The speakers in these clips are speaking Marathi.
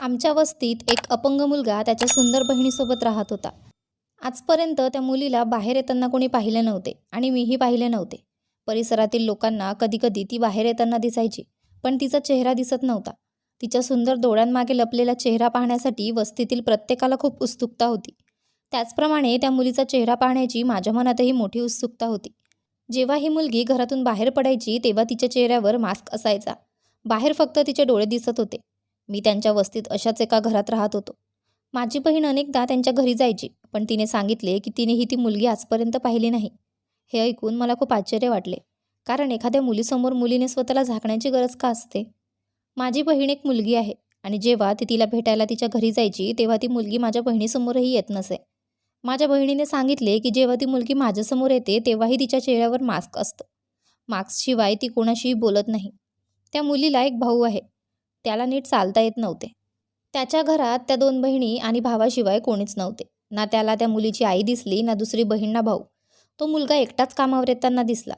आमच्या वस्तीत एक अपंग मुलगा त्याच्या सुंदर बहिणीसोबत राहत होता. आजपर्यंत त्या मुलीला बाहेर येताना कोणी पाहिले नव्हते आणि मीही पाहिले नव्हते. परिसरातील लोकांना कधीकधी ती बाहेर येताना दिसायची पण तिचा चेहरा दिसत नव्हता. तिच्या सुंदर डोळ्यांमागे लपलेला चेहरा पाहण्यासाठी वस्तीतील प्रत्येकाला खूप उत्सुकता होती. त्याचप्रमाणे त्या मुलीचा चेहरा पाहण्याची माझ्या मनातही मोठी उत्सुकता होती. जेव्हा ही मुलगी घरातून बाहेर पडायची तेव्हा तिच्या चेहऱ्यावर मास्क असायचा. बाहेर फक्त तिचे डोळे दिसत होते. मी त्यांच्या वस्तीत अशाच एका घरात राहत होतो. माझी बहीण अनेकदा त्यांच्या घरी जायची पण तिने सांगितले की तिनेही ती मुलगी आजपर्यंत पाहिली नाही. हे ऐकून मला खूप आश्चर्य वाटले. कारण एखाद्या मुलीसमोर मुलीने स्वतःला झाकण्याची गरज का असते? माझी बहीण एक मुलगी आहे आणि जेव्हा ती तिला भेटायला तिच्या घरी जायची तेव्हा ती मुलगी माझ्या बहिणीसमोरही येत नसे. माझ्या बहिणीने सांगितले की जेव्हा ती मुलगी माझ्यासमोर येते तेव्हाही तिच्या चेहऱ्यावर मास्क असतं. मास्कशिवाय ती कोणाशीही बोलत नाही. त्या मुलीला एक भाऊ आहे. त्याला नीट चालता येत नव्हते. त्याच्या घरात त्या दोन बहिणी आणि भावाशिवाय कोणीच नव्हते. ना त्याला त्या मुलीची आई दिसली ना दुसरी बहीण ना भाऊ. तो मुलगा एकटाच कामावर येताना दिसला.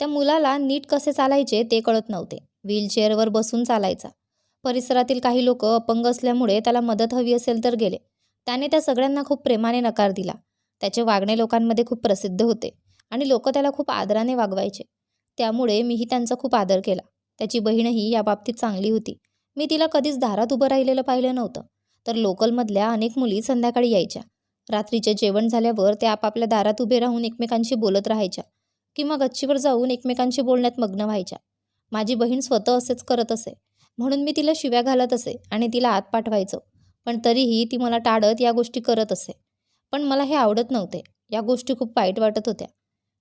त्या मुलाला नीट कसे चालायचे ते कळत नव्हते. व्हीलचेअरवर बसून चालायचा. परिसरातील काही लोक अपंग असल्यामुळे त्याला मदत हवी असेल तर गेले. त्याने त्या सगळ्यांना खूप प्रेमाने नकार दिला. त्याचे वागणे लोकांमध्ये खूप प्रसिद्ध होते आणि लोक त्याला खूप आदराने वागवायचे. त्यामुळे मीही त्यांचा खूप आदर केला. त्याची बहीणही या बाबतीत चांगली होती. मी तिला कधीच दारात उभं राहिलेलं पाहिलं नव्हतं. तर लोकलमधल्या अनेक मुली संध्याकाळी यायच्या. रात्रीचे जेवण झाल्यावर त्या आपापल्या दारात उभे राहून एकमेकांशी बोलत राहायच्या किंवा गच्चीवर जाऊन एकमेकांशी बोलण्यात मग्न व्हायच्या. माझी बहीण स्वतः असेच करत असे. म्हणून मी तिला शिव्या घालत असे आणि तिला आत पाठवायचो. पण तरीही ती मला टाळत या गोष्टी करत असे. पण मला हे आवडत नव्हते. या गोष्टी खूप वाईट वाटत होत्या.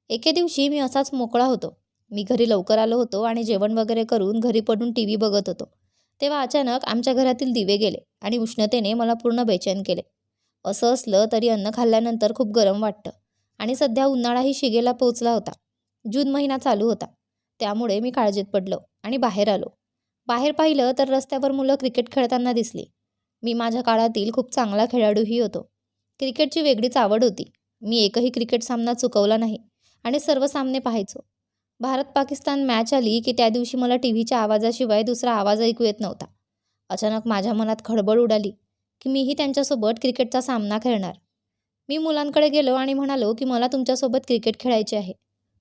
एके दिवशी मी असाच मोकळा होतो. मी घरी लवकर आलो होतो आणि जेवण वगैरे करून घरी पडून टी व्ही बघत होतो. तेव्हा अचानक आमच्या घरातील दिवे गेले आणि उष्णतेने मला पूर्ण बेचैन केले. असं असलं तरी अन्न खाल्ल्यानंतर खूप गरम वाटतं आणि सध्या उन्हाळाही शिगेला पोचला होता. जून महिना चालू होता. त्यामुळे मी काळजीत पडलो आणि बाहेर आलो. बाहेर पाहिलं तर रस्त्यावर मुलं क्रिकेट खेळताना दिसली. मी माझ्या काळातील खूप चांगला खेळाडूही होतो. क्रिकेटची वेगळीच आवड होती. मी एकही क्रिकेट सामना चुकवला नाही आणि सर्व सामने पाहायचो. भारत पाकिस्तान मॅच आली की त्या दिवशी मला टी व्हीच्या आवाजाशिवाय दुसरा आवाज ऐकू येत नव्हता. अचानक माझ्या मनात खडबड उडाली की मीही त्यांच्यासोबत क्रिकेटचा सामना खेळणार. मी मुलांकडे गेलो आणि म्हणालो की मला तुमच्यासोबत क्रिकेट खेळायचे आहे.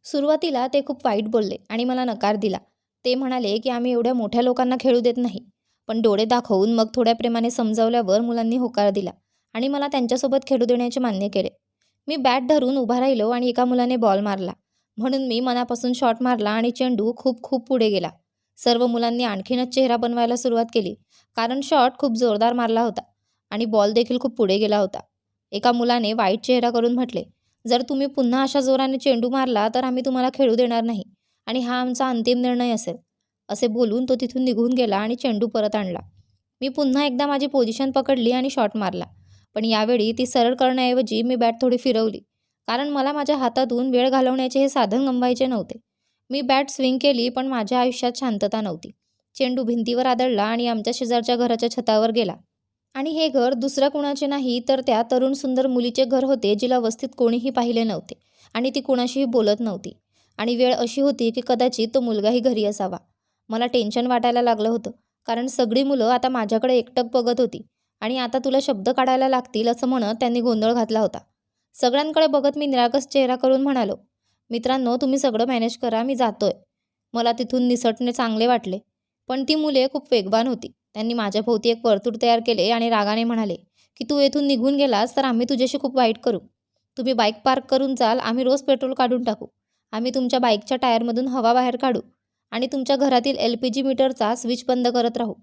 सुरुवातीला ते खूप वाईट बोलले आणि मला नकार दिला. ते म्हणाले की आम्ही एवढ्या मोठ्या लोकांना खेळू देत नाही. पण डोळे दाखवून मग थोड्या प्रेमाने समजावल्यावर मुलांनी होकार दिला आणि मला त्यांच्यासोबत खेळू देण्याचे मान्य केले. मी बॅट धरून उभा राहिलो आणि एका मुलाने बॉल मारला. म्हणून मी मनापासून शॉट मारला आणि चेंडू खूप खूप पुढे गेला. सर्व मुलांनी आणखीनच चेहरा बनवायला सुरुवात केली कारण शॉट खूप जोरदार मारला होता आणि बॉल देखील खूप पुढे गेला होता. एका मुलाने वाईट चेहरा करून म्हटले जर तुम्ही पुन्हा अशा जोराने चेंडू मारला तर आम्ही तुम्हाला खेळू देणार नाही आणि हा आमचा अंतिम निर्णय असेल. असे बोलून तो तिथून निघून गेला आणि चेंडू परत आणला. मी पुन्हा एकदा माझी पोझिशन पकडली आणि शॉट मारला पण यावेळी ती सरळ करण्याऐवजी मी बॅट थोडी फिरवली. कारण मला माझ्या हातातून वेळ घालवण्याचे हे साधन गमवायचे नव्हते. मी बॅट स्विंग केली पण माझ्या आयुष्यात शांतता नव्हती. चेंडू भिंतीवर आदळला आणि आमच्या शेजारच्या घराच्या छतावर गेला. आणि हे घर दुसऱ्या कुणाचे नाही तर त्या तरुण सुंदर मुलीचे घर होते जिला वस्तीत कोणीही पाहिले नव्हते. आणि ती कुणाशीही बोलत नव्हती. आणि वेळ अशी होती की कदाचित तो मुलगाही घरी असावा. मला टेन्शन वाटायला लागलं होतं कारण सगळी मुलं आता माझ्याकडे एकटक बघत होती. आणि आता तुला शब्द काढायला लागतील असं म्हणत त्यांनी गोंधळ घातला होता. सगळ्यांकडे बघत मी निरागस चेहरा करून म्हणालो मित्रांनो तुम्ही सगळं मॅनेज करा मी जातोय. मला तिथून निसटणे चांगले वाटले पण ती मुले खूप वेगवान होती. त्यांनी माझ्याभोवती एक वर्तुळ तयार केले आणि रागाने म्हणाले की तू येथून निघून गेलास तर आम्ही तुझ्याशी खूप वाईट करू. तुम्ही बाईक पार्क करून जाल आम्ही रोज पेट्रोल काढून टाकू. आम्ही तुमच्या बाईकच्या टायरमधून हवा बाहेर काढू आणि तुमच्या घरातील एल पी जी मीटरचा स्विच बंद करत राहू.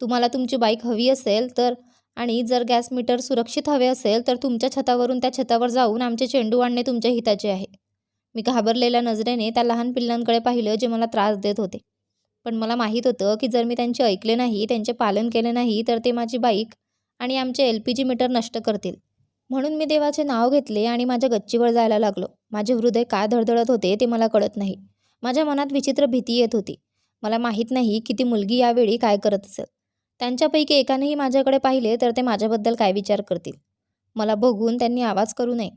तुम्हाला तुमची बाईक हवी असेल तर आणि जर गॅस मीटर सुरक्षित हवे असेल तर तुमच्या छतावरून त्या छतावर जाऊन आमचे चेंडू आणणे तुमच्या हिताचे आहे. मी घाबरलेल्या नजरेने त्या लहान पिल्लांकडे पाहिलं जे मला त्रास देत होते. पण मला माहीत होतं की जर मी त्यांचे ऐकले नाही त्यांचे पालन केले नाही तर ते माझी बाईक आणि आमचे एल पी जी मीटर नष्ट करतील. म्हणून मी देवाचे नाव घेतले आणि माझ्या गच्चीवर जायला लागलो. माझे हृदय काय धडधडत होते ते मला कळत नाही. माझ्या मनात विचित्र भीती येत होती. मला माहीत नाही की ती मुलगी यावेळी काय करत असेल. त्यांच्यापैकी एकानेही माझ्याकडे पाहिले तर ते माझ्याबद्दल काय विचार करतील? मला बघून त्यांनी आवाज करू नये.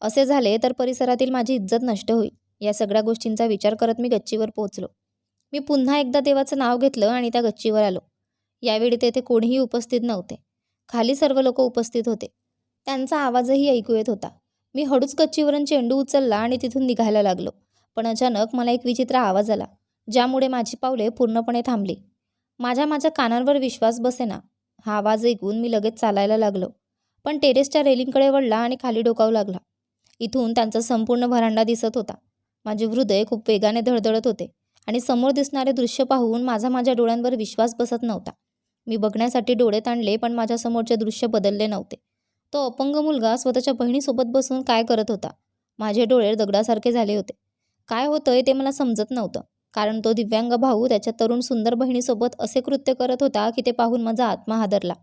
असे झाले तर परिसरातील माझी इज्जत नष्ट होईल या सगळ्या गोष्टींचा विचार करत मी गच्चीवर पोहोचलो. मी पुन्हा एकदा देवाचं नाव घेतलं आणि त्या गच्चीवर आलो. यावेळी तेथे कोणीही उपस्थित नव्हते. खाली सर्व लोक उपस्थित होते. त्यांचा आवाजही ऐकू येत होता. मी हळूच गच्चीवरून चेंडू उचलला आणि तिथून निघायला लागलो. पण अचानक मला एक विचित्र आवाज आला ज्यामुळे माझी पावले पूर्णपणे थांबली. माझ्या माझ्या कानांवर विश्वास बसेना. हा आवाज ऐकून मी लगेच चालायला लागलो. पण टेरेसच्या रेलिंगकडे वळला आणि खाली डोकावू लागला. इथून त्यांचा संपूर्ण व्हरांडा दिसत होता. माझे हृदय खूप वेगाने धडधडत होते आणि समोर दिसणारे दृश्य पाहून माझा माझ्या डोळ्यांवर विश्वास बसत नव्हता. मी बघण्यासाठी डोळे ताणले पण माझ्या समोरचे दृश्य बदलले नव्हते. तो अपंग मुलगा स्वतःच्या बहिणीसोबत बसून काय करत होता? माझे डोळे दगडासारखे झाले होते. काय होतंय ते मला समजत नव्हतं. कारण तो दिव्यांग भाऊ त्याच्या तरुण सुंदर बहिणीसोबत असे कृत्य करत होता की ते पाहून माझा आत्मा हादरला.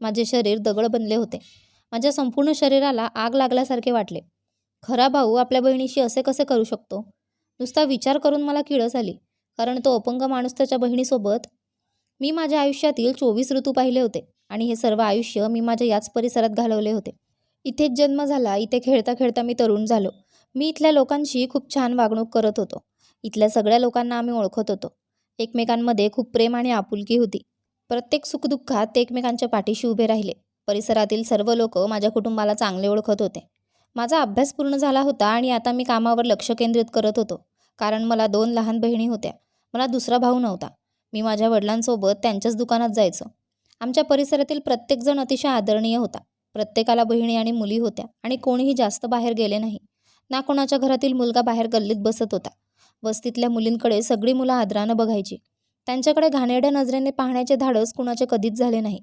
माझे शरीर दगड बनले होते. माझ्या संपूर्ण शरीराला आग लागल्यासारखे वाटले. खरा भाऊ आपल्या बहिणीशी असे कसे करू शकतो? नुसता विचार करून मला किळस आली कारण तो अपंग माणूस त्याच्या बहिणीसोबत. मी माझ्या आयुष्यातील चोवीस ऋतू पाहिले होते आणि हे सर्व आयुष्य मी माझ्या याच परिसरात घालवले होते. इथेच जन्म झाला इथे खेळता खेळता मी तरुण झालो. मी इथल्या लोकांशी खूप छान वागणूक करत होतो. इथल्या सगळ्या लोकांना आम्ही ओळखत होतो. एकमेकांमध्ये खूप प्रेम आणि आपुलकी होती. प्रत्येक सुखदुःखात ते एकमेकांच्या पाठीशी उभे राहिले. परिसरातील सर्व लोक माझ्या कुटुंबाला चांगले ओळखत होते. माझा अभ्यास पूर्ण झाला होता आणि आता मी कामावर लक्ष केंद्रित करत होतो. कारण मला दोन लहान बहिणी होत्या. मला दुसरा भाऊ नव्हता. मी माझ्या वडिलांसोबत त्यांच्याच दुकानात जायचो. आमच्या परिसरातील प्रत्येकजण अतिशय आदरणीय होता. प्रत्येकाला बहिणी आणि मुली होत्या आणि कोणीही जास्त बाहेर गेले नाही. ना कोणाच्या घरातील मुलगा बाहेर गल्लीत बसत होता. वस्तीतल्या मुलींकडे सगळी मुलं आदरानं बघायची. त्यांच्याकडे घाणेरड्या नजरेने पाहण्याचे धाडस कुणाचे कधीच झाले नाही.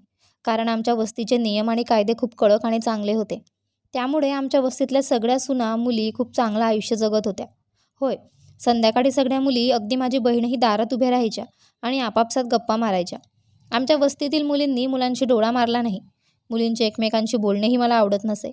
कारण आमच्या वस्तीचे नियम आणि कायदे खूप कडक आणि चांगले होते. त्यामुळे आमच्या वस्तीतल्या सगळ्या सुना मुली खूप चांगलं आयुष्य जगत होत्या. होय संध्याकाळी सगळ्या मुली अगदी माझी बहीणही दारात उभ्या राहायच्या आणि आपापसात गप्पा मारायच्या. आमच्या वस्तीतील मुलींनी मुलांशी डोळा मारला नाही. मुलींचे एकमेकांशी बोलणेही मला आवडत नसे.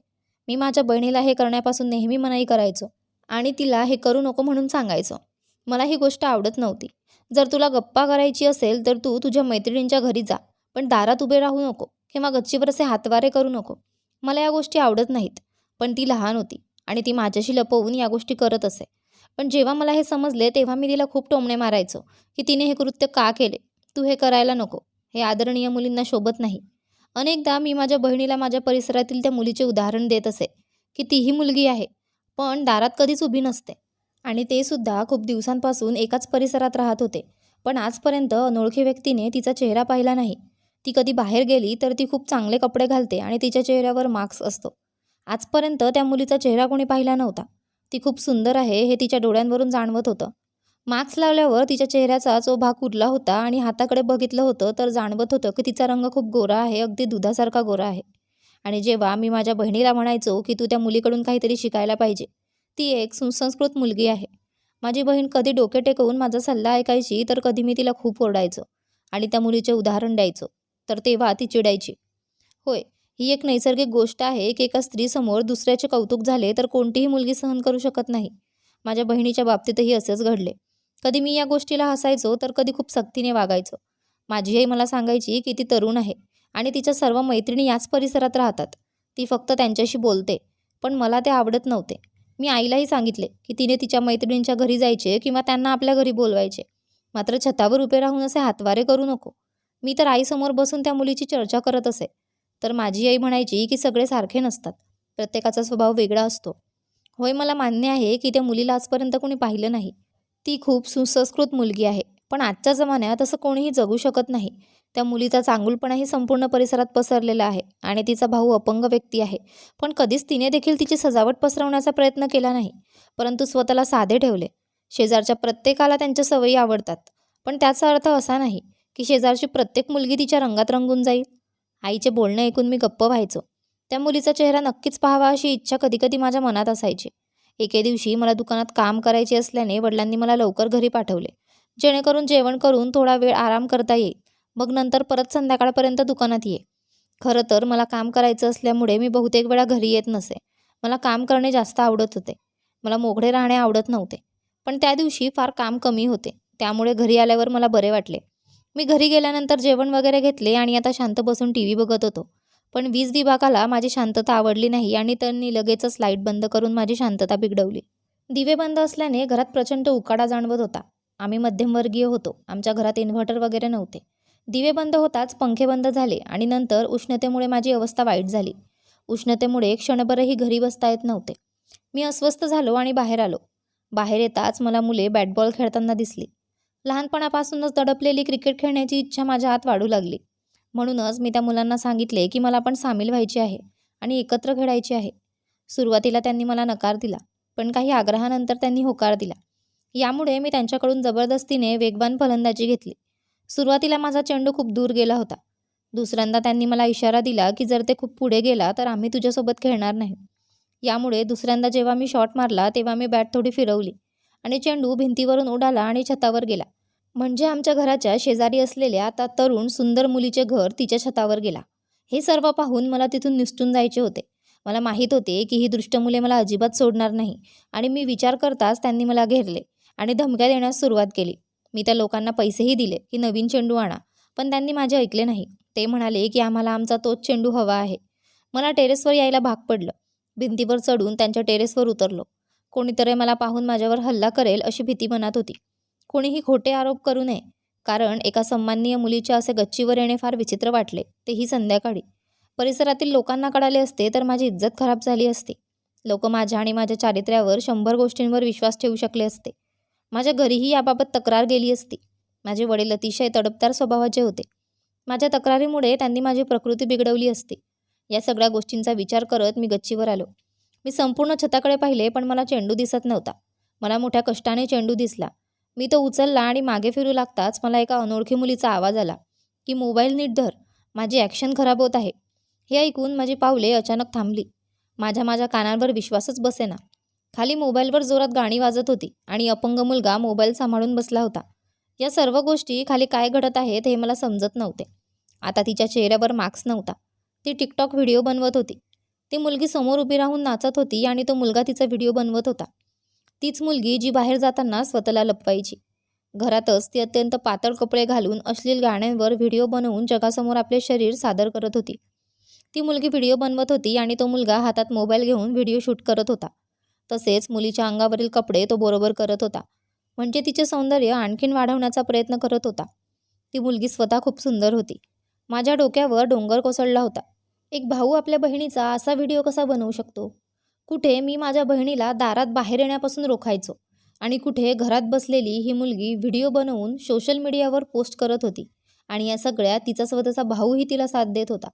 मी माझ्या बहिणीला हे करण्यापासून नेहमी मनाई करायचो आणि तिला हे करू नको म्हणून सांगायचो. मला ही गोष्ट आवडत नव्हती. जर तुला गप्पा करायची असेल तर तू तुझ्या मैत्रिणींच्या घरी जा पण दारात उभे राहू नको किंवा गच्चीवर असे हातवारे करू नको. मला या गोष्टी आवडत नाहीत पण ती लहान होती आणि ती माझ्याशी लपवून या गोष्टी करत असे. पण जेव्हा मला हे समजले तेव्हा मी तिला खूप टोमणे मारायचो की तिने हे कृत्य का केले? तू हे करायला नको. हे आदरणीय मुलींना शोभत नाही. अनेकदा मी माझ्या बहिणीला माझ्या परिसरातील त्या मुलीचे उदाहरण देत असे की तीही मुलगी आहे पण दारात कधीच उभी नसते. आणि ते सुद्धा खूप दिवसांपासून एकाच परिसरात राहत होते. पण आजपर्यंत अनोळखी व्यक्तीने तिचा चेहरा पाहिला नाही. ती कधी बाहेर गेली तर ती खूप चांगले कपडे घालते आणि तिच्या चेहऱ्यावर मार्क्स असतो. आजपर्यंत त्या मुलीचा चेहरा कोणी पाहिला नव्हता. ती खूप सुंदर आहे हे तिच्या डोळ्यांवरून जाणवत होतं. मास्क लावल्यावर तिच्या चेहऱ्याचा जो भाग उरला होता आणि हाताकडे बघितलं होतं तर जाणवत होतं की तिचा रंग खूप गोरा आहे अगदी दुधासारखा गोरा आहे. आणि जेव्हा मी माझ्या बहिणीला म्हणायचो की तू त्या मुलीकडून काहीतरी शिकायला पाहिजे ती एक सुसंस्कृत मुलगी आहे. माझी बहीण कधी डोके टेकवून माझा सल्ला ऐकायची तर कधी मी तिला खूप ओरडायचो आणि त्या मुलीचे उदाहरण द्यायचो तर तेव्हा ती चिडायची. होय ही एक नैसर्गिक गोष्ट आहे की एका स्त्रीसमोर दुसऱ्याचे कौतुक झाले तर कोणतीही मुलगी सहन करू शकत नाही. माझ्या बहिणीच्या बाबतीतही असेच घडले. कधी मी या गोष्टीला हसायचो तर कधी खूप सक्तीने वागायचो. माझी आई मला सांगायची की ती तरुण आहे आणि तिच्या सर्व मैत्रिणी याच परिसरात राहतात. ती फक्त त्यांच्याशी बोलते पण मला ते आवडत नव्हते. मी आईलाही सांगितले की तिने तिच्या मैत्रिणींच्या घरी जायचे किंवा त्यांना आपल्या घरी बोलवायचे. मात्र छतावर उभे राहून असे हातवारे करू नको. मी तर आईसमोर बसून त्या मुलीची चर्चा करत असे. तर माझी आई म्हणायची की सगळे सारखे नसतात. प्रत्येकाचा स्वभाव वेगळा असतो. होय मला मान्य आहे की त्या मुलीला आजपर्यंत कोणी पाहिलं नाही. ती खूप सुसंस्कृत मुलगी आहे. पण आजच्या जमान्यात असं कोणीही जगू शकत नाही. त्या मुलीचा चांगुलपणाही संपूर्ण परिसरात पसरलेला आहे आणि तिचा भाऊ अपंग व्यक्ती आहे. पण कधीच तिने देखील तिची सजावट पसरवण्याचा प्रयत्न केला नाही परंतु स्वतःला साधे ठेवले. शेजारच्या प्रत्येकाला त्यांच्या सवयी आवडतात पण त्याचा अर्थ असा नाही की शेजारची प्रत्येक मुलगी तिच्या रंगात रंगून जाईल. आईचे बोलणे ऐकून मी गप्प व्हायचो. त्या मुलीचा चेहरा नक्कीच पाहावा अशी इच्छा कधीकधी माझ्या मनात असायची. एके दिवशी मला दुकानात काम करायचे असल्याने वडिलांनी मला लवकर घरी पाठवले. जेणेकरून जेवण करून थोडा वेळ आराम करता येईल. मग नंतर परत संध्याकाळपर्यंत दुकानात ये. खरं तर मला काम करायचं असल्यामुळे मी बहुतेक वेळा घरी येत नसे. मला काम करणे जास्त आवडत होते. मला मोकळे राहणे आवडत नव्हते. पण त्या दिवशी फार काम कमी होते. त्यामुळे घरी आल्यावर मला बरे वाटले. मी घरी गेल्यानंतर जेवण वगैरे घेतले आणि आता शांत बसून टी व्ही बघत होतो. पण वीज विभागाला माझी शांतता आवडली नाही आणि त्यांनी लगेचच लाइट बंद करून माझी शांतता बिघडवली. दिवे बंद असल्याने घरात प्रचंड उकाडा जाणवत होता. आम्ही मध्यमवर्गीय होतो. आमच्या घरात इन्व्हर्टर वगैरे नव्हते. दिवे बंद होताच पंखे बंद झाले आणि नंतर उष्णतेमुळे माझी अवस्था वाईट झाली. उष्णतेमुळे क्षणभरही घरी बसता येत नव्हते. मी अस्वस्थ झालो आणि बाहेर आलो. बाहेर येताच मला मुले बॅट बॉल खेळताना दिसली. लहानपणापासूनच दडपलेली क्रिकेट खेळण्याची इच्छा माझ्या हात वाढू लागली. म्हणूनच मी त्या मुलांना सांगितले की मला पण सामील व्हायचे आहे आणि एकत्र खेळायचे आहे. सुरुवातीला त्यांनी मला नकार दिला पण काही आग्रहानंतर त्यांनी होकार दिला. यामुळे मी त्यांच्याकडून जबरदस्तीने वेगवान फलंदाजी घेतली. सुरुवातीला माझा चेंडू खूप दूर गेला होता. दुसऱ्यांदा त्यांनी मला इशारा दिला की जर ते खूप पुढे गेला तर आम्ही तुझ्यासोबत खेळणार नाही. यामुळे दुसऱ्यांदा जेव्हा मी शॉट मारला तेव्हा मी बॅट थोडी फिरवली आणि चेंडू भिंतीवरून उडाला आणि छतावर गेला. म्हणजे आमच्या घराच्या शेजारी असलेल्या आता तरुण सुंदर मुलीचे घर तिच्या छतावर गेला. हे सर्व पाहून मला तिथून निसटून जायचे होते. मला माहीत होते की ही दृष्ट मुले मला अजिबात सोडणार नाही आणि मी विचार करताच त्यांनी मला घेरले आणि धमक्या देण्यास सुरुवात केली. मी त्या लोकांना पैसेही दिले की नवीन चेंडू आणा. पण त्यांनी माझे ऐकले नाही. ते म्हणाले की आम्हाला आमचा तोच चेंडू हवा आहे. मला टेरेसवर यायला भाग पडलं. भिंतीवर चढून त्यांच्या टेरेसवर उतरलो. कोणीतरी मला पाहून माझ्यावर हल्ला करेल अशी भीती मनात होती. कोणीही खोटे आरोप करू नये. कारण एका सन्माननीय मुलीच्या असे गच्चीवर येणे फार विचित्र वाटले. तेही संध्याकाळी. परिसरातील लोकांना कळाले असते तर माझी इज्जत खराब झाली असती. लोक माझ्या आणि माझ्या चारित्र्यावर शंभर गोष्टींवर विश्वास ठेवू शकले असते. माझ्या घरीही याबाबत तक्रार गेली असती. माझे वडील अतिशय तडपदार स्वभावाचे होते. माझ्या तक्रारीमुळे त्यांनी माझी प्रकृती बिघडवली असती. या सगळ्या गोष्टींचा विचार करत मी गच्चीवर आलो. मी संपूर्ण छताकडे पाहिले पण मला चेंडू दिसत नव्हता. मला मोठ्या कष्टाने चेंडू दिसला. मी तो उचलला आणि मागे फिरू लागताच मला एका अनोळखी मुलीचा आवाज आला की मोबाईल नीट धर. माझी ॲक्शन खराब होत आहे. हे ऐकून माझी पावले अचानक थांबली. माझ्या माझ्या कानांवर विश्वासच बसेना. खाली मोबाईलवर जोरात गाणी वाजत होती आणि अपंग मुलगा मोबाईल सांभाळून बसला होता. या सर्व गोष्टी खाली काय घडत आहेत हे मला समजत नव्हते. आता तिच्या चेहऱ्यावर मास्क नव्हता. ती टिकटॉक व्हिडिओ बनवत होती. ती मुलगी समोर उभी राहून नाचत होती आणि तो मुलगा तिचा व्हिडिओ बनवत होता. तीच मुलगी जी बाहेर जाताना स्वतःला लपवायची. घरातच ती अत्यंत पातळ कपडे घालून अश्लील गाण्यांवर व्हिडिओ बनवून जगासमोर आपले शरीर सादर करत होती. ती मुलगी व्हिडिओ बनवत होती आणि तो मुलगा हातात मोबाईल घेऊन व्हिडिओ शूट करत होता. तसेच मुलीच्या अंगावरील कपडे तो बरोबर करत होता. म्हणजे तिचे सौंदर्य आणखीन वाढवण्याचा प्रयत्न करत होता. ती मुलगी स्वतः खूप सुंदर होती. माझ्या डोक्यावर डोंगर कोसळला होता. एक भाऊ आपल्या बहिणीचा असा व्हिडिओ कसा बनवू शकतो? कुठे मी माझ्या बहिणीला दारात बाहेर येण्यापासून रोखायचो आणि कुठे घरात बसलेली ही मुलगी व्हिडिओ बनवून सोशल मीडियावर पोस्ट करत होती आणि या सगळ्या तिचा स्वतःचा भाऊही तिला साथ देत होता.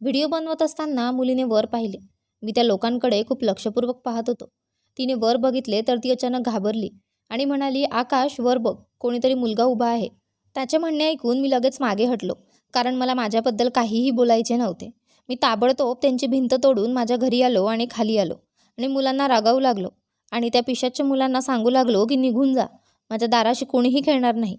व्हिडिओ बनवत असताना मुलीने वर पाहिले. मी त्या लोकांकडे खूप लक्षपूर्वक पाहत होतो. तिने वर बघितले तर ती अचानक घाबरली आणि म्हणाली आकाश वर बघ कोणीतरी मुलगा उभा आहे. त्याचे म्हणणे ऐकून मी लगेच मागे हटलो कारण मला माझ्याबद्दल काहीही बोलायचे नव्हते. मी ताबडतोब त्यांची भिंत तोडून माझ्या घरी आलो आणि खाली आलो आणि मुलांना रागावू लागलो आणि त्या पिशाच्या मुलांना सांगू लागलो की निघून जा माझ्या दाराशी कोणीही खेळणार नाही.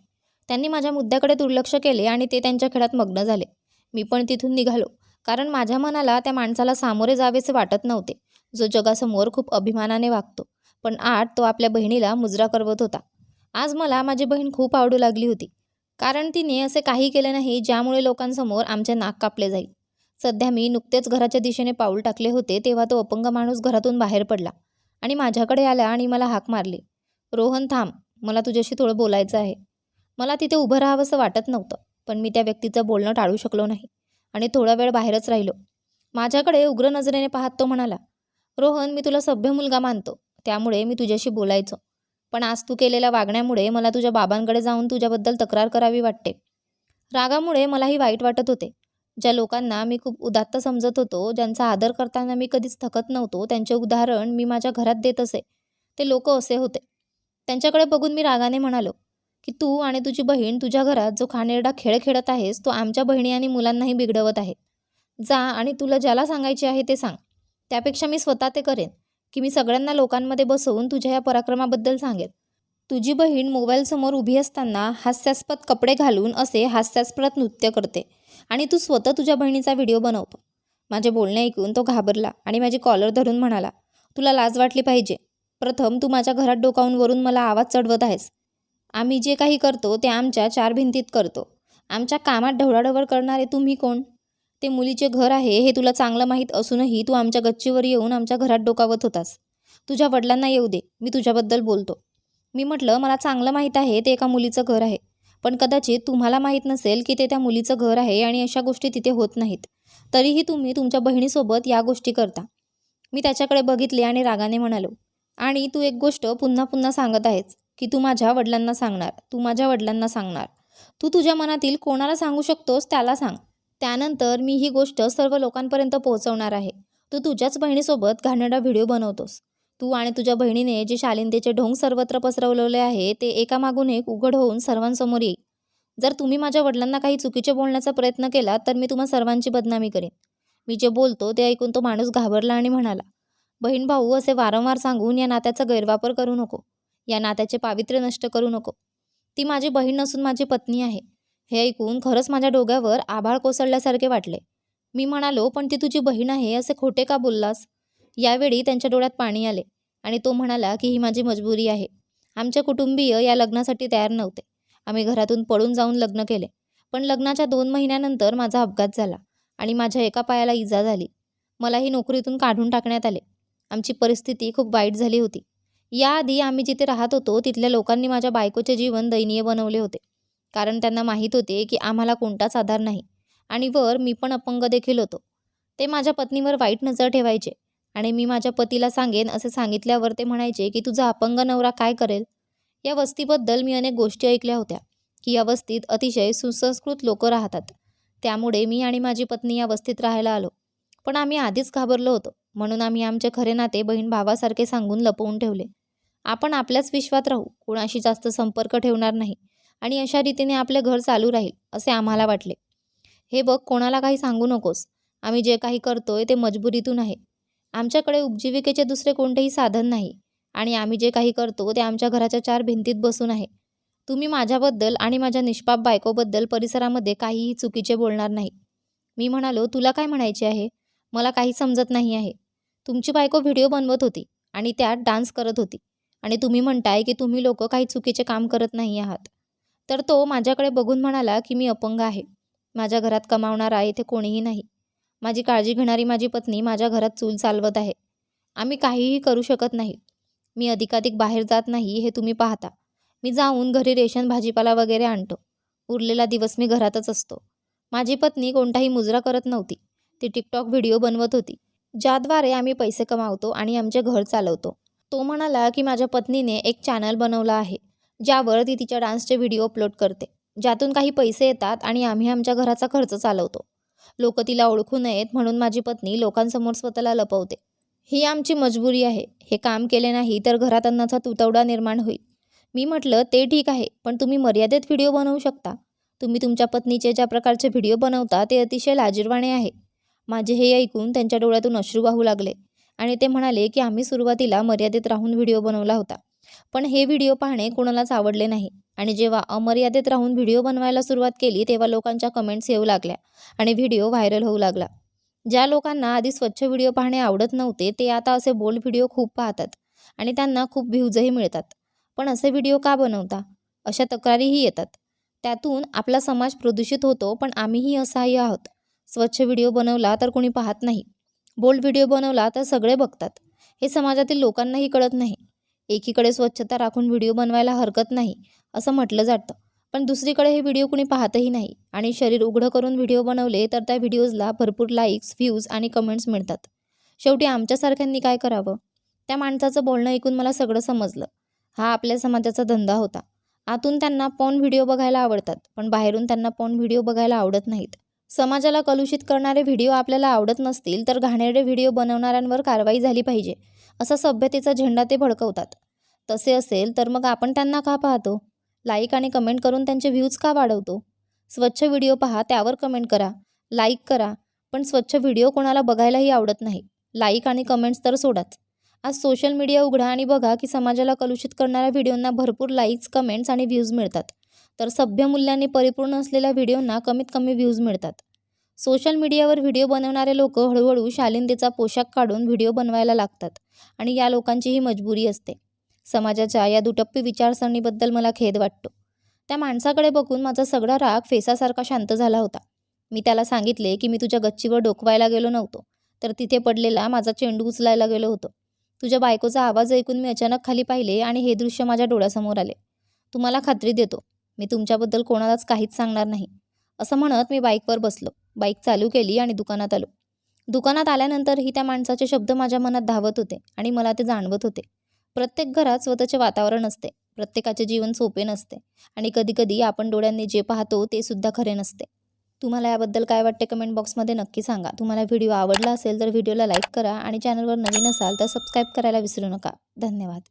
त्यांनी माझ्या मुद्द्याकडे दुर्लक्ष केले आणि ते त्यांच्या खेळात मग्न झाले. मी पण तिथून निघालो कारण माझ्या मनाला त्या माणसाला सामोरे जावेसे वाटत नव्हते. जो जगासमोर खूप अभिमानाने वागतो. पण आठ तो आपल्या बहिणीला मुजरा करवत होता. आज मला माझी बहीण खूप आवडू लागली होती. कारण तिने असे काही केले नाही ज्यामुळे लोकांसमोर आमचे नाक कापले जाईल. सध्या मी नुकतेच घराच्या दिशेने पाऊल टाकले होते तेव्हा तो अपंग माणूस घरातून बाहेर पडला आणि माझ्याकडे आला आणि मला हाक मारली. रोहन थांब मला तुझ्याशी थोडं बोलायचं आहे. मला तिथे उभं राहावंसं वाटत नव्हतं पण मी त्या व्यक्तीचं बोलणं टाळू शकलो नाही आणि थोडा वेळ बाहेरच राहिलो. माझ्याकडे उग्र नजरेने पाहत तो म्हणाला रोहन मी तुला सभ्य मुलगा मानतो. त्यामुळे मी तुझ्याशी बोलायचो. पण आज तू केलेल्या वागण्यामुळे मला तुझ्या बाबांकडे जाऊन तुझ्याबद्दल तक्रार करावी वाटते. रागामुळे मलाही वाईट वाटत होते. ज्या लोकांना मी खूप उदात्त समजत होतो ज्यांचा आदर करताना मी कधीच थकत नव्हतो त्यांचे उदाहरण मी माझ्या घरात देत असे. ते लोक असे होते. त्यांच्याकडे बघून मी रागाने म्हणालो की तू आणि तुझी बहीण तुझ्या घरात जो खानेरडा खेळ खेळत आहेस तो आमच्या बहिणी आणि मुलांनाही बिघडवत आहे. जा आणि तुला ज्याला सांगायचे आहे ते सांग. त्यापेक्षा मी स्वतः ते करेन की मी सगळ्यांना लोकांमध्ये बसवून तुझ्या या पराक्रमाबद्दल सांगेन. तुझी बहीण मोबाईलसमोर उभी असताना हास्यास्पद कपडे घालून असे हास्यास्पद नृत्य करते आणि तू स्वतः तुझ्या बहिणीचा व्हिडिओ बनवतो. माझे बोलणे ऐकून तो घाबरला आणि माझी कॉलर धरून म्हणाला तुला लाज वाटली पाहिजे. प्रथम तू माझ्या घरात डोकावून वरून मला आवाज चढवत आहेस. आम्ही जे काही करतो ते आमच्या चार भिंतीत करतो. आमच्या कामात ढवळाढवळ करणारे तुम्ही कोण? ते मुलीचे घर आहे हे तुला चांगलं माहीत असूनही तू आमच्या गच्चीवर येऊन आमच्या घरात डोकावत होतास. तुझ्या वडिलांना येऊ दे मी तुझ्याबद्दल बोलतो. मी म्हटलं मला चांगलं माहीत आहे ते एका मुलीचं घर आहे. पण कदाचित तुम्हाला माहीत नसेल की ते त्या मुलीचं घर आहे आणि अशा गोष्टी तिथे होत नाहीत. तरीही तुम्ही तुमच्या बहिणीसोबत या गोष्टी करता. मी त्याच्याकडे बघितले आणि रागाने म्हणालो आणि तू एक गोष्ट पुन्हा पुन्हा सांगत आहेस की तू माझ्या वडिलांना सांगणार तू माझ्या वडिलांना सांगणार. तू तुझ्या मनातील कोणाला सांगू शकतोस त्याला सांग. त्यानंतर मी ही गोष्ट सर्व लोकांपर्यंत पोहोचवणार आहे. तू तुझ्याच बहिणीसोबत घाणेरडा व्हिडिओ बनवतोस. तू आणि तुझ्या बहिणीने जे शालीनतेचे ढोंग सर्वत्र पसरवलेले आहे ते एकामागून एक उघड होऊन सर्वांसमोर येईल. जर तुम्ही माझ्या वडिलांना काही चुकीचे बोलण्याचा प्रयत्न केला तर मी तुम्हा सर्वांची बदनामी करेन. मी जे बोलतो ते ऐकून तो माणूस घाबरला आणि म्हणाला बहीण भाऊ असे वारंवार सांगून या नात्याचा गैरवापर करू नको. या नात्याचे पावित्र्य नष्ट करू नको. ती माझी बहीण नसून माझी पत्नी आहे. हे ऐकून खरंच माझ्या डोक्यावर आभाळ कोसळल्यासारखे वाटले. मी म्हणालो पण ती तुझी बहीण आहे असे खोटे का बोललास? यावेळी त्यांच्या डोळ्यात पाणी आले आणि तो म्हणाला की ही माझी मजबुरी आहे. आमच्या कुटुंबीय या लग्नासाठी तयार नव्हते. आम्ही घरातून पळून जाऊन लग्न केले. पण लग्नाच्या दोन महिन्यानंतर माझा अपघात झाला आणि माझ्या एका पायाला इजा झाली. मलाही नोकरीतून काढून टाकण्यात आले. आमची परिस्थिती खूप वाईट झाली होती. याआधी आम्ही जिथे राहत होतो तिथल्या लोकांनी माझ्या बायकोचे जीवन दयनीय बनवले होते. कारण त्यांना माहीत होते की आम्हाला कोणताच आधार नाही. आणि वर मी पण अपंग देखील होतो. ते माझ्या पत्नीवर वाईट नजर ठेवायचे आणि मी माझ्या पतीला सांगेन असे सांगितल्यावर ते म्हणायचे की तुझा अपंग नवरा काय करेल? या वस्तीबद्दल मी अनेक गोष्टी ऐकल्या होत्या. की या वस्तीत अतिशय सुसंस्कृत लोक राहतात. त्यामुळे मी आणि माझी पत्नी या वस्तीत राहायला आलो. पण आम्ही आधीच घाबरलो होतो. म्हणून आम्ही आमचे खरे नाते बहीण भावासारखे सांगून लपवून ठेवले. आपण आपल्याच विश्वात राहू. कोणाशी जास्त संपर्क ठेवणार नाही. आणि अशा रीतीने आपले घर चालू राहील असे आम्हाला वाटले. हे बघ कोणाला काही सांगू नकोस. आम्ही जे काही करतोय ते मजबुरीतून आहे. आमच्याकडे उपजीविकेचे दुसरे कोणतेही साधन नाही आणि आम्ही जे काही करतो ते आमच्या घराच्या चार भिंतीत बसून आहे. तुम्ही माझ्याबद्दल आणि माझ्या निष्पाप बायकोबद्दल परिसरामध्ये काहीही चुकीचे बोलणार नाही. मी म्हणालो तुला काय म्हणायचे आहे? मला काही समजत नाही आहे. तुमची बायको व्हिडिओ बनवत होती आणि त्यात डान्स करत होती. आणि तुम्ही म्हणताय की तुम्ही लोक काही चुकीचे काम करत नाही आहात. तर तो माझ्याकडे बघून म्हणाला की मी अपंग आहे. माझ्या घरात कमावणारा येथे कोणीही नाही. माझी काळजी घेणारी माझी पत्नी माझ्या घरात चूल चालवत आहे. आम्ही काहीही करू शकत नाही. मी अधिकाधिक बाहेर जात नाही हे तुम्ही पाहता. मी जाऊन घरी रेशन भाजीपाला वगैरे आणतो. उरलेला दिवस मी घरातच असतो. माझी पत्नी कोणताही मुजरा करत नव्हती. ती टिकटॉक व्हिडिओ बनवत होती. ज्याद्वारे आम्ही पैसे कमावतो आणि आमचे घर चालवतो. तो म्हणाला की माझ्या पत्नीने एक चॅनल बनवला आहे. ज्यावर ती तिच्या डान्सचे व्हिडिओ अपलोड करते. ज्यातून काही पैसे येतात आणि आम्ही आमच्या घराचा खर्च चालवतो. लोक तिला ओळखू नयेत म्हणून माझी पत्नी लोकांसमोर स्वतःला लपवते. ही आमची मजबुरी आहे. हे काम केले नाही तर घरात अन्नाचा तुतवडा निर्माण होईल. मी म्हटलं ते ठीक आहे पण तुम्ही मर्यादित व्हिडिओ बनवू शकता. तुम्ही तुमच्या पत्नीचे ज्या प्रकारचे व्हिडिओ बनवता ते अतिशय लाजीरवाणे आहे. माझे हे ऐकून त्यांच्या डोळ्यातून अश्रू वाहू लागले आणि ते म्हणाले की आम्ही सुरुवातीला मर्यादित राहून व्हिडिओ बनवला होता. पण हे व्हिडिओ पाहणे कोणालाच आवडले नाही. आणि जेव्हा अमर्यादित राहून व्हिडिओ बनवायला सुरुवात केली तेव्हा लोकांच्या कमेंट्स येऊ लागल्या आणि व्हिडिओ व्हायरल होऊ लागला. ज्या लोकांना आधी स्वच्छ व्हिडिओ पाहणे आवडत नव्हते ते आता असे बोल्ड व्हिडिओ खूप पाहतात आणि त्यांना खूप व्ह्यूजही मिळतात. पण असे व्हिडिओ का बनवता? अशा तक्रारीही येतात. त्यातून आपला समाज प्रदूषित होतो पण आम्हीही असहाय्य आहोत. स्वच्छ व्हिडिओ बनवला तर कोणी पाहत नाही. बोल्ड व्हिडिओ बनवला तर सगळे बघतात. हे समाजातील लोकांनाही कळत नाही. एकीकडे स्वच्छता राखून व्हिडिओ बनवायला हरकत नाही असं म्हटलं जातं. पण दुसरीकडे हे व्हिडिओ कुणी पाहतही नाही आणि शरीर उघडं करून व्हिडिओ बनवले तर त्या व्हिडिओजला भरपूर लाईक्स व्ह्यूज आणि कमेंट्स मिळतात. शेवटी आमच्यासारख्यांनी काय करावं? त्या माणसाचं बोलणं ऐकून मला सगळं समजलं. हा आपल्या समाजाचा धंदा होता. आतून त्यांना पॉन व्हिडिओ बघायला आवडतात पण बाहेरून त्यांना पॉन व्हिडिओ बघायला आवडत नाहीत. समाजाला कलुषित करणारे व्हिडिओ आपल्याला आवडत नसतील तर घाणेरडे व्हिडिओ बनवणाऱ्यांवर कारवाई झाली पाहिजे. असा सभ्यतेचा झेंडा ते भडकवतात. तसे असेल तर मग आपण त्यांना का पाहतो? लाईक आणि कमेंट करून त्यांचे व्ह्यूज का वाढवतो? स्वच्छ व्हिडिओ पहा त्यावर कमेंट करा. लाईक करा पण स्वच्छ व्हिडिओ कोणाला बघायलाही आवडत नाही. लाईक आणि कमेंट्स तर सोडाच. आज सोशल मीडिया उघडा आणि बघा की समाजाला कलुषित करणाऱ्या व्हिडिओंना भरपूर लाईक्स कमेंट्स आणि व्ह्यूज मिळतात. तर सभ्य मूल्यांनी परिपूर्ण असलेल्या व्हिडिओंना कमीत कमी व्ह्यूज मिळतात. सोशल मीडियावर व्हिडिओ बनवणारे लोक हळूहळू शालीनतेचा पोशाख काढून व्हिडिओ बनवायला लागतात आणि या लोकांची ही मजबुरी असते. समाजाच्या या दुटप्पी विचारसरणीबद्दल मला खेद वाटतो. त्या माणसाकडे बघून माझा सगळा राग फेसासारखा शांत झाला होता. मी त्याला सांगितले की मी तुझ्या गच्चीवर डोकवायला गेलो नव्हतो तर तिथे पडलेला माझा चेंडू उचलायला गेलो होतो. तुझ्या बायकोचा आवाज ऐकून मी अचानक खाली पाहिले आणि हे दृश्य माझ्या डोळ्यासमोर आले. तुम्हाला खात्री देतो. मी तुमच्याबद्दल कोणालाच काहीच सांगणार नाही. असं म्हणत मी बाईकवर बसलो. बाईक चालू केली आणि दुकानात आलो. दुकानात आल्यानंतरही त्या माणसाचे शब्द माझ्या मनात धावत होते आणि मला ते जाणवत होते. प्रत्येक घरात स्वतःचे वातावरण असते. प्रत्येकाचे जीवन सोपे नसते आणि कधीकधी आपण डोळ्यांनी जे पाहतो ते सुद्धा खरे नसते. तुम्हाला याबद्दल काय वाटते कमेंट बॉक्समध्ये नक्की सांगा. तुम्हाला व्हिडिओ आवडला असेल तर व्हिडिओला लाईक करा आणि चॅनलवर नवीन असाल तर सबस्क्राईब करायला विसरू नका. धन्यवाद.